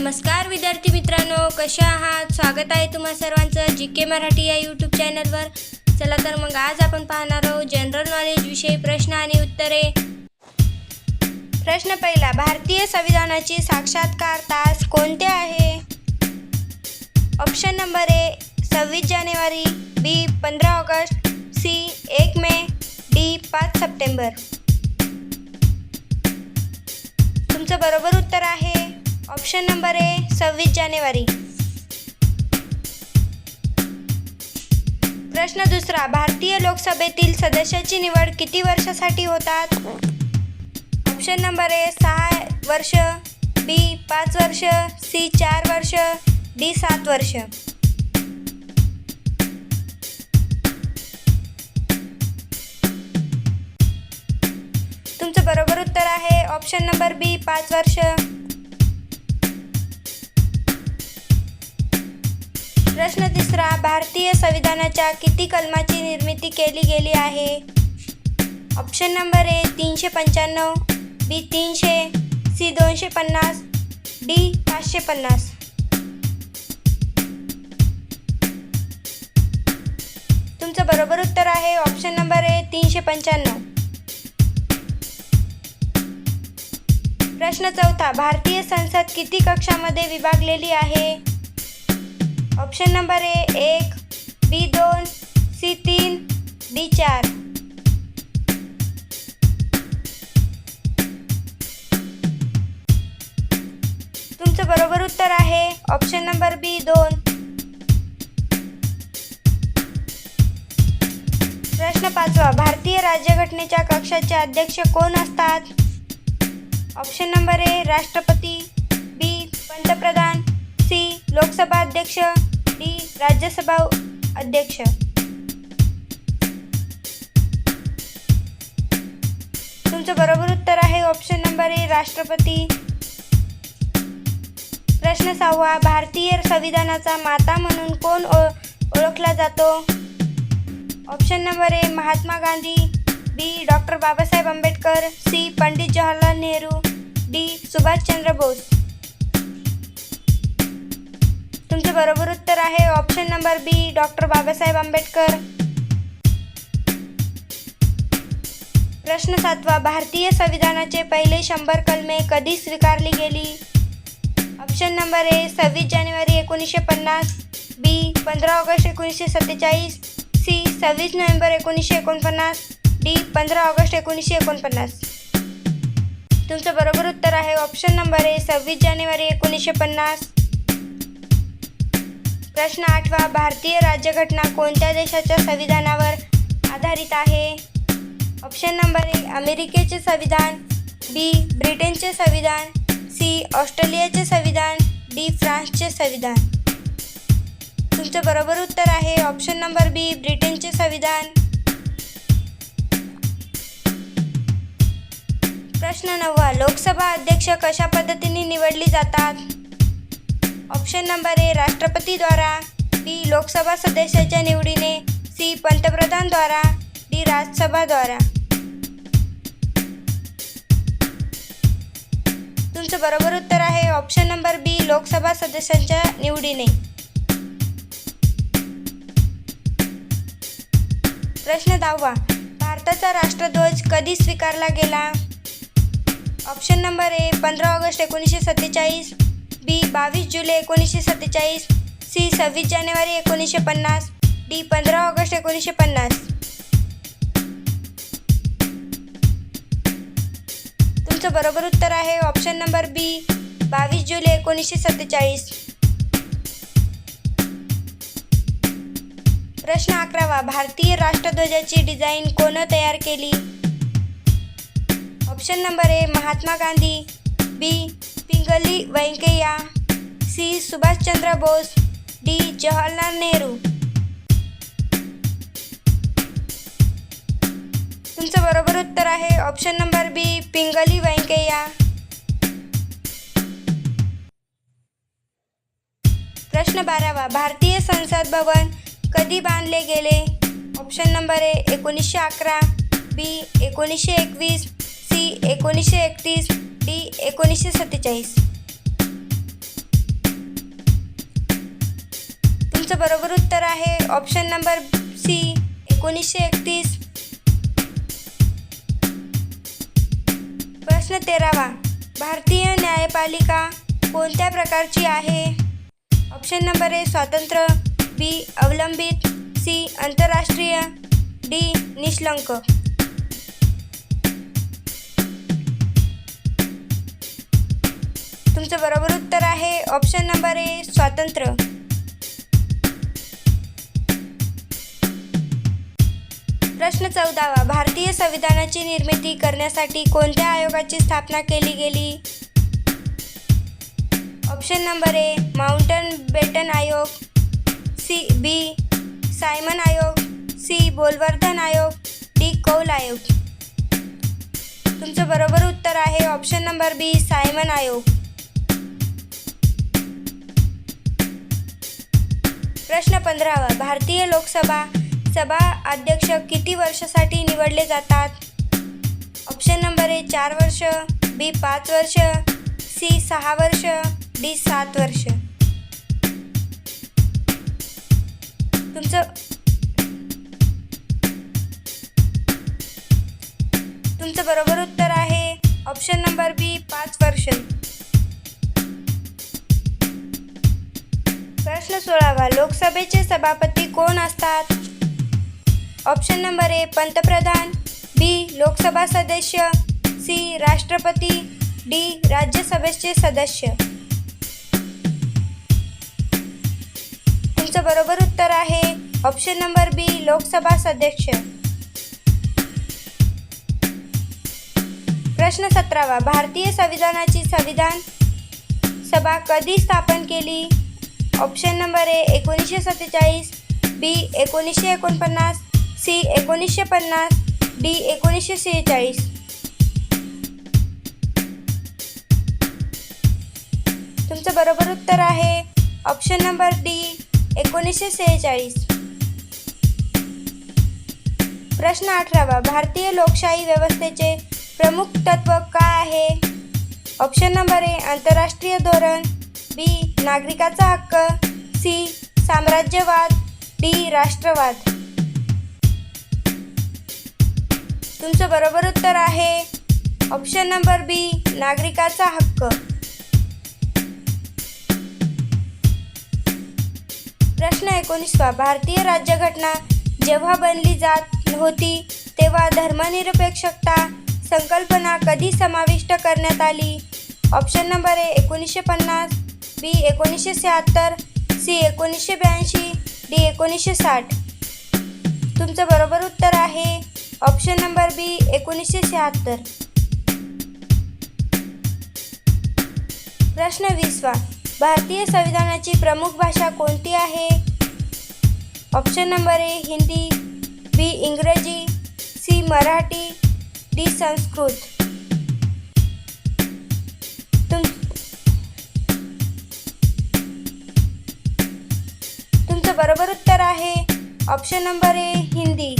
नमस्कार विद्यार्थी मित्रांनो. कशा आहात? स्वागत आहे तुम्हा सर्वांचं जी के मराठी या यूट्यूब चॅनलवर चला तर मग आज आपण पाहणार आहोत जनरल नॉलेज विषयी प्रश्न आणि उत्तरे. प्रश्न पहिला भारतीय संविधानाची साक्षात्कार तास कोणते आहे? ऑप्शन नंबर ए सव्वीस जानेवारी बी पंधरा ऑगस्ट सी एक मे डी पाच सप्टेंबर. तुमचं बरोबर उत्तर आहे. ऑप्शन नंबर ए सव्वीस जानेवारी. प्रश्न दुसरा भारतीय लोकसभेतील सदस्याची निवड किती वर्षासाठी होतात? ऑप्शन नंबर ए सहा वर्ष बी पाच वर्ष सी चार वर्ष डी सात वर्ष. तुमचं बरोबर उत्तर आहे. ऑप्शन नंबर बी पाच वर्ष. प्रश्न तिसरा भारतीय संविधानाच्या किती कलमाची निर्मिती केली गेली आहे? ऑप्शन नंबर ए तीनशे पंच्याण्णव बी तीनशे सी दोनशे पन्नास डी पाचशे पन्नास. तुमचं बरोबर उत्तर आहे ऑप्शन नंबर ए तीनशे पंच्याण्णव. प्रश्न चौथा भारतीय संसद किती कक्षामध्ये विभागलेली आहे? ऑप्शन नंबर ए एक बी दोन सी तीन डी चार. तुमचं बरोबर उत्तर आहे. ऑप्शन नंबर बी दोन. प्रश्न पाचवा भारतीय राज्यघटनेच्या कक्षाचे अध्यक्ष कोण असतात? ऑप्शन नंबर ए राष्ट्रपती बी पंतप्रधान. सी लोकसभा अध्यक्ष डी राज्यसभा अध्यक्ष. तुमचं बरोबर उत्तर आहे ऑप्शन नंबर ए राष्ट्रपती. प्रश्न सहावा भारतीय संविधानाचा माता म्हणून कोण ओळ- ओळखला जातो? Option number A Mahatma Gandhi. B doctor Babasaheb Ambedkar. C Pandit Jawaharlal Nehru. D Subhashchandra Bose. तुमचं बरोबर उत्तर आहे. Option number B doctor Babasaheb Ambedkar. प्रश्न सातवा भारतीय संविधानाचे पहिले शंभर कलमे कधी स्वीकारली गेली? ऑप्शन नंबर ए सव्वीस जानेवारी एकोणीसशे पन्नास. बी पंधरा ऑगस्ट एकोणीसशे सत्तेचाळीस. सी सव्वीस नोव्हेंबर एकोणीसशे एकोणपन्नास. डी पंधरा ऑगस्ट एकोणीसशे एकोणपन्नास. तुमचं बरोबर उत्तर आहे. ऑप्शन नंबर ए सव्वीस जानेवारी एकोणीसशे पन्नास. प्रश्न आठवा भारतीय राज्यघटना कोणत्या देशाच्या संविधानावर आधारित आहे? ऑप्शन नंबर ए अमेरिकेचे संविधान बी ब्रिटनचे संविधान सी ऑस्ट्रेलियाचे संविधान डी फ्रान्सचे संविधान. तुमचं बरोबर उत्तर आहे. ऑप्शन नंबर बी ब्रिटनचे संविधान. प्रश्न नववा लोकसभा अध्यक्ष कशा पद्धतीने निवडली जातात? ऑप्शन नंबर ए राष्ट्रपतीद्वारा बी लोकसभा सदस्याच्या निवडीने. सी पंतप्रधानद्वारा डी राज्यसभाद्वारा तुमचं बरोबर उत्तर आहे ऑप्शन नंबर बी लोकसभा सदस्यांच्या निवडीने. प्रश्न दहावा. भारताचा राष्ट्रध्वज कधी स्वीकारला गेला? ऑप्शन नंबर ए पंधरा ऑगस्ट एकोणीसशे सत्तेचाळीस. बी बावीस जुलै एकोणीसशे सत्तेचाळीस. सी सव्वीस जानेवारी एकोणीसशे पन्नास. डी पंधरा ऑगस्ट एकोणीसशे पन्नास. तुमचं बरोबर उत्तर आहे ऑप्शन नंबर बी बावीस जुलै एकोणीसशे सत्तेचाळीस. प्रश्न अकरावा भारतीय राष्ट्रध्वजाची डिझाईन कोण तयार केली? Option number A Mahatma Gandhi. B Pingali Venkayya C. Subhashchandra Bose D. Jawaharlal Nehru. तुमचं बरोबर उत्तर आहे. Option number B Pingali Venkayya प्रश्न बारावा भारतीय संसद भवन कधी बांधले गेले? ऑप्शन नंबर ए एकोणीसशे अकरा बी एकोणीसशे एकवीस सी एकोणीसशे एकतीस डी एकोणीसशे सत्तेचाळीस. तुमचं बरोबर उत्तर आहे ऑप्शन नंबर सी एकोणीसशे एकतीस. प्रश्न तेरावा भारतीय न्यायपालिका कोणत्या प्रकारची आहे? ऑप्शन नंबर ए स्वातंत्र्य बी अवलंबित सी आंतरराष्ट्रीय डी निष्लंक. तुमचं बरोबर उत्तर आहे. ऑप्शन नंबर ए स्वातंत्र्य. प्रश्न चौदावा. भारतीय संविधानाची निर्मिती करण्यासाठी कोणत्या आयोगाची स्थापना केली गेली? Option number A Mountbatten आयोग सी बी सायमन आयोग सी बोलवर्धन आयोग डी कौल आयोग तुमचं बरोबर उत्तर आहे. ऑप्शन नंबर बी सायमन आयोग प्रश्न पंधरावा. भारतीय लोकसभा सभा अध्यक्ष किती वर्षासाठी निवडले जातात? ऑप्शन नंबर ए चार वर्ष. बी पाच वर्ष. सी सहा वर्ष. डी सात वर्ष. तुमचं तुमचं बरोबर उत्तर आहे. ऑप्शन नंबर बी पाच वर्ष. प्रश्न सोळावा लोकसभेचे सभापती कोण असतात? ऑप्शन नंबर ए पंतप्रधान. बी लोकसभा सदस्य. सी राष्ट्रपती. डी राज्यसभेचे सदस्य. तुमचं बरोबर उत्तर आहे. ऑप्शन नंबर बी लोकसभा सदस्य. प्रश्न सतरावा. भारतीय संविधानाची संविधान सभा कधी स्थापन केली? ऑप्शन नंबर ए एकोणीसशे सत्तेचाळीस बी एकोणीसशे एकोणपन्नास सी एकोणीसशे पन्नास डी एकोणीसशे सेहेचाळीस. तुमचं बरोबर उत्तर आहे. ऑप्शन नंबर डी एकोणीसशे सेहेचाळीस. प्रश्न अठरावा भारतीय लोकशाही व्यवस्थेचे प्रमुख तत्व काय आहे? ऑप्शन नंबर ए आंतरराष्ट्रीय धोरण बी नागरिकाचा हक्क सी साम्राज्यवाद डी राष्ट्रवाद. तुमचं बरोबर उत्तर आहे. ऑप्शन नंबर बी नागरिकाचा हक्क. प्रश्न एकोणीसवा भारतीय राज्यघटना जेव्हा बनली जात होती तेव्हा धर्मनिरपेक्षता संकल्पना कधी समाविष्ट करण्यात आली? ऑप्शन नंबर ए एकोणीसशे पन्नास. बी एकोणीसशे शहात्तर सी एकोणीसशे ब्याऐंशी डी एकोणीसशे साठ. तुमचं बरोबर उत्तर आहे. ऑप्शन नंबर बी एकोणीसशे शहात्तर. प्रश्न विसवा. भारतीय संविधानाची प्रमुख भाषा कोणती आहे? Option number A Hindi B इंग्रजी सी मराठी डी संस्कृत. बरोबर उत्तर आहे. Option number A Hindi.